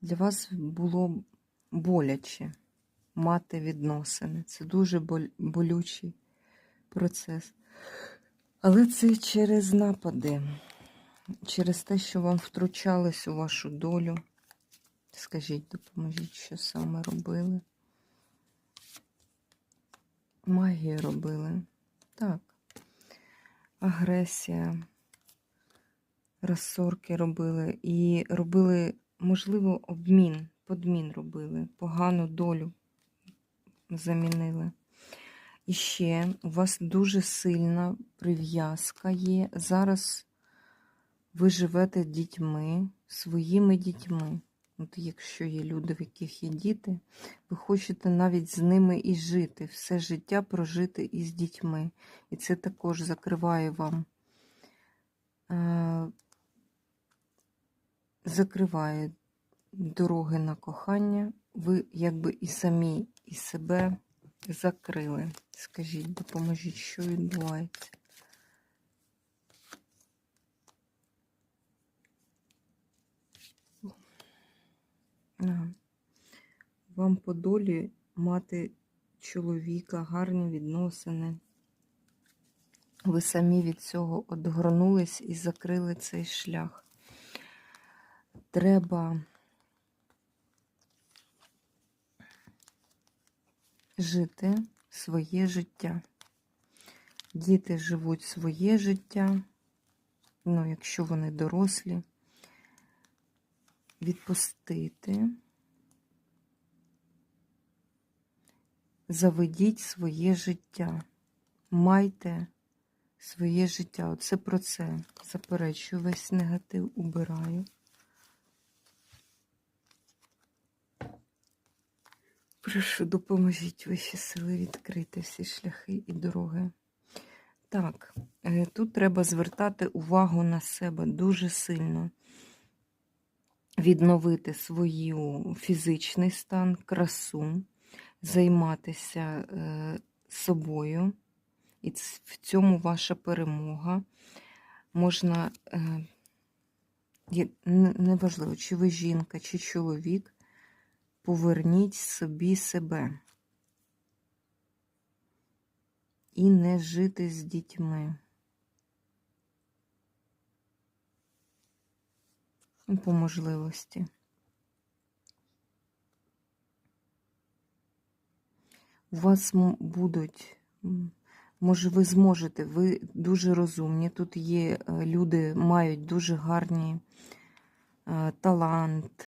для вас було боляче мати відносини. Це дуже болючий процес. Але це через напади, через те, що вам втручались у вашу долю. Скажіть, допоможіть, що саме робили. Магію робили. Так. Агресія, розсорки робили. І робили, можливо, обмін, подмін робили, погану долю замінили. І ще у вас дуже сильна прив'язка є. Зараз ви живете дітьми, своїми дітьми. От якщо є люди, в яких є діти, ви хочете навіть з ними і жити, все життя прожити із дітьми. І це також закриває вам, закриває дороги на кохання. Ви якби і самі, і себе закрили. Скажіть, допоможіть, що відбувається. Вам по долі мати чоловіка, гарні відносини. Ви самі від цього одгорнулись і закрили цей шлях. Треба жити своє життя. Діти живуть своє життя, ну, якщо вони дорослі, відпустити, заведіть своє життя, майте своє життя. Оце про це. Заперечую весь негатив, убираю. Прошу, допоможіть вищі сили відкрити всі шляхи і дороги. Так, е, тут треба звертати увагу на себе дуже сильно. Відновити свою фізичний стан, красу, займатися е, собою. І в цьому ваша перемога. Можна, е, не- неважливо, чи ви жінка, чи чоловік, поверніть собі себе. І не жити з дітьми. По можливості. У вас будуть, може, ви зможете, ви дуже розумні. Тут є е, люди, мають дуже гарні е, талант,